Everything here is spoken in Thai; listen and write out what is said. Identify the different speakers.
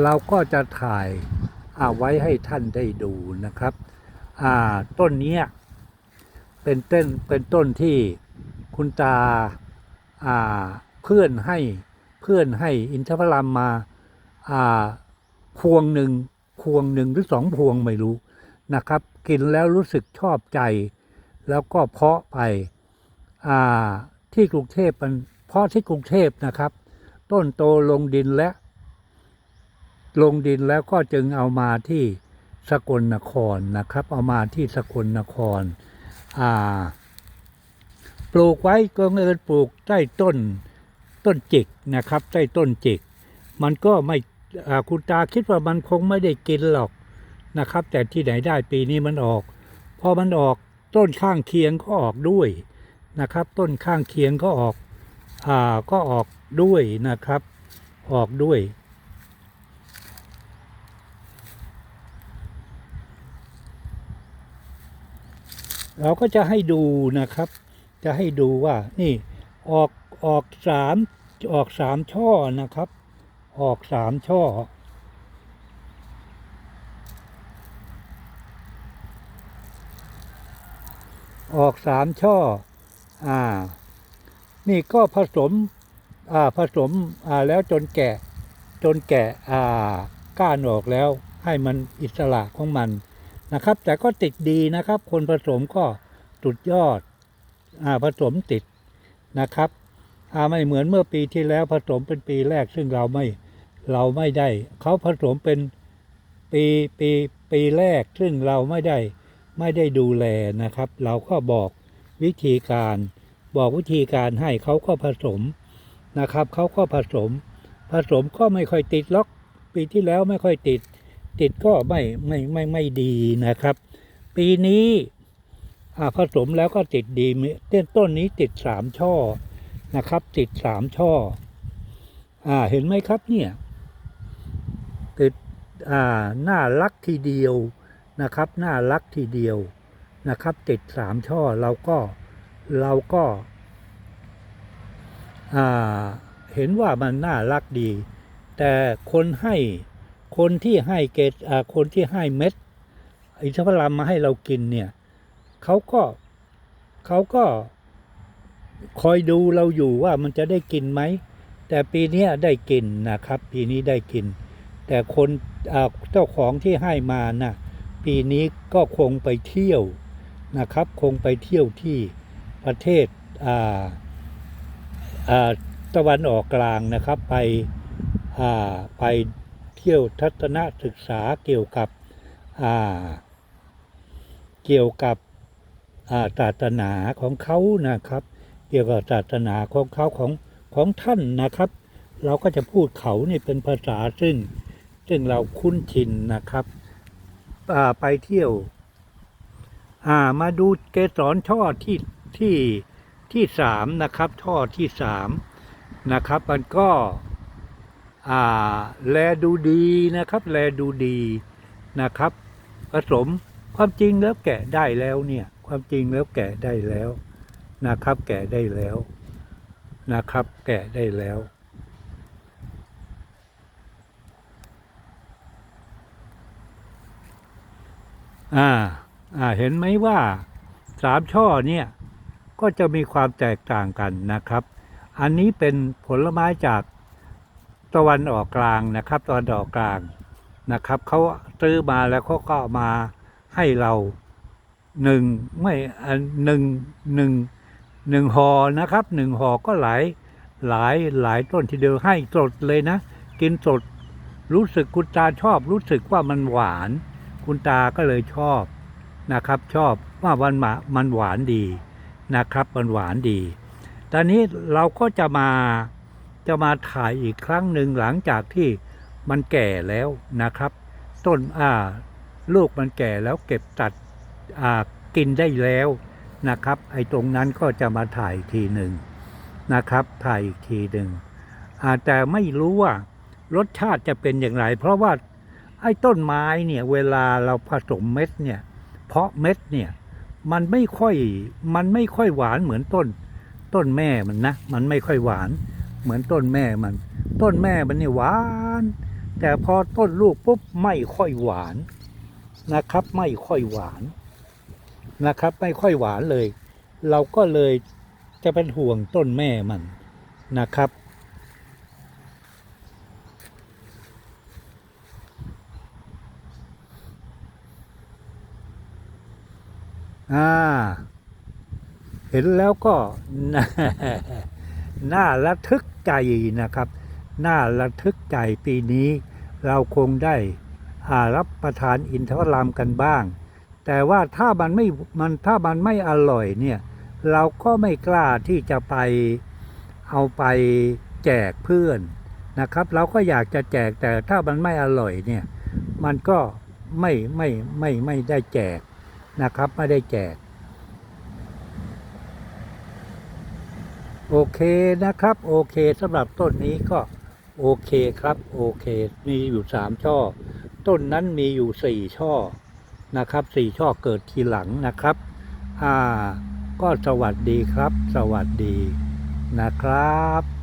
Speaker 1: เราก็จะถ่ายเอาไว้ให้ท่านได้ดูนะครับต้นนี้เป็นต้นเป็นต้นที่คุณตาาเพื่อนให้เพื่อนให้อินทผลัมมาาพวงหนึ่งพวงหนึ่งหรือสองพวงไม่รู้นะครับ กินแล้วรู้สึกชอบใจ แล้วก็เพาะไปที่กรุงเทพมันเพาะที่กรุงเทพนะครับ ต้นโตลงดินและ ลงดินแล้วก็จึงเอามาที่สกลนครนะครับ เอามาที่สกลนครอ่าปลูกไว้ก็เงินปลูกใต้ต้นต้นจิกนะครับใต้ต้นจิก มันก็ไม่คุณตาคิดว่ามันคงไม่ได้กินหรอกนะครับ แต่ที่ไหนได้ปีนี้มันออก พอมันออกต้นข้างเคียงก็ออกด้วยนะครับ ต้นข้างเคียงก็ออกอ่าก็ออกด้วยนะครับ ออกด้วย เราก็จะให้ดูนะครับ จะให้ดูว่านี่ออกออกสามออกสามช่อนะครับ ออกสามช่อ ออกสามช่อ อ่า นี่ก็ผสม อ่าผสม อ่าแล้วจนแก่จนแก่อ่าก้านออกแล้วให้มันอิสระของมัน นะครับ แต่ก็ติดดีนะครับ คนผสมก็สุดยอดอ่าผสมติดนะครับอ่าไม่เหมือนเมื่อปีที่แล้วผสมเป็นปีแรก ซึ่งเราไม่เราไม่ได้เขาผสมเป็นปีปีปีแรก ซึ่งเราไม่ได้ไม่ได้ดูแลนะครับ เราก็บอกวิธีการบอกวิธีการให้เขาก็ผสมนะครับเขาก็ผสม ผสมก็ไม่ค่อยติดล็อก ปีที่แล้วไม่ค่อยติด ติดก็ไม่ไม่ไม่ไม่ดีนะครับ ปีนี้ผสมแล้วก็ติดดีมีต้นต้นนี้ติดสามช่อนะครับ ติดสามช่ออ่าเห็นไหมครับเนี่ย ติดอ่าน่ารักทีเดียวนะครับ น่ารักทีเดียวนะครับ ติดสามช่อเราก็เราก็อ่าเห็นว่ามันน่ารักดี แต่คนให้ คนที่ให้เกตคนที่ให้เม็ด อินทผลัมมาให้เรากินเนี่ยเขาก็เขาก็คอยดูเราอยู่ว่ามันจะได้กินไหม แต่ปีนี้ได้กินนะครับ ปีนี้ได้กิน แต่คนเจ้าของที่ให้มาน่ะปีนี้ก็คงไปเที่ยวนะครับ คงไปเที่ยวที่ประเทศอ่าอ่าตะวันออกกลางนะครับ ไปอ่าไป เที่ยวทัศนศึกษาเกี่ยวกับเกี่ยวกับอ่าศาสนาของเขานะครับ เกี่ยวกับศาสนาของเขาของของท่านนะครับ เราก็จะพูดเขานี่เป็นภาษาซึ่งซึ่งเราคุ้นชินนะครับไปเที่ยวามาดูเกสรช่อที่ที่ที่สามนะครับช่อที่สามนะครับ มันก็ แลดูดีนะครับ แลดูดีนะครับ ผสมความจริงแล้วแกะได้แล้วเนี่ยความจริงแล้วแกะได้แล้วนะครับ แกะได้แล้วนะครับ แกะได้แล้วอ่าอ่าเห็นไหมว่าสามช่อเนี่ยก็จะมีความแตกต่างกันนะครับ อันนี้เป็นผลไม้จาก ตะวันออกกลางนะครับตะวันออกกลางนะครับเขาซื้อมาแล้วเขาก็มาให้เราหนึ่งไม่หนึ่งหนึ่งหนึ่งหอนะครับหนึ่งหอก็หลายหลายหลายต้นทีเดียวให้สดเลยนะ กินสดรู้สึกคุณตาชอบ รู้สึกว่ามันหวาน คุณตาก็เลยชอบนะครับ ชอบว่ามันมามันหวานดีนะครับ มันหวานดี ตอนนี้เราก็จะมา จะมาถ่ายอีกครั้งหนึ่งหลังจากที่มันแก่แล้วนะครับ ต้นอ่าลูกมันแก่แล้วเก็บตัดอ่ากินได้แล้วนะครับ ไอ้ตรงนั้นก็จะมาถ่ายทีหนึ่งนะครับ ถ่ายอีกทีหนึ่งอาแต่ไม่รู้ว่ารสชาติจะเป็นอย่างไร เพราะว่าไอ้ต้นไม้เนี่ยเวลาเราผสมเม็ดเนี่ย เพาะเม็ดเนี่ยมันไม่ค่อยมันไม่ค่อยหวานเหมือนต้น ต้นแม่มันนะ มันไม่ค่อยหวาน เหมือนต้นแม่มัน ต้นแม่มันนี่หวาน แต่พอต้นลูกปุ๊บไม่ค่อยหวานนะครับ ไม่ค่อยหวานนะครับ ไม่ค่อยหวานเลย เราก็เลยจะเป็นห่วงต้นแม่มันนะครับ อ่า เห็นแล้วก็ น่าระทึกใจนะครับ น่าระทึกใจปีนี้ เราคงได้อ่ารับประทานอินทผลัมกันบ้าง แต่ว่าถ้ามันไม่มันถ้ามันไม่อร่อยเนี่ยเราก็ไม่กล้าที่จะไปเอาไปแจกเพื่อนนะครับ เราก็อยากจะแจกแต่ถ้ามันไม่อร่อยเนี่ยมันก็ไม่ไม่ไม่ไม่ได้แจกนะครับ ไม่ได้แจก โอเคนะครับ โอเคสำหรับต้นนี้ก็โอเคครับ โอเค มีอยู่สามช่อ ต้นนั้นมีอยู่สี่ช่อนะครับสี่ช่อเกิดทีหลังนะครับ อ่า ก็สวัสดีครับ สวัสดีนะครับ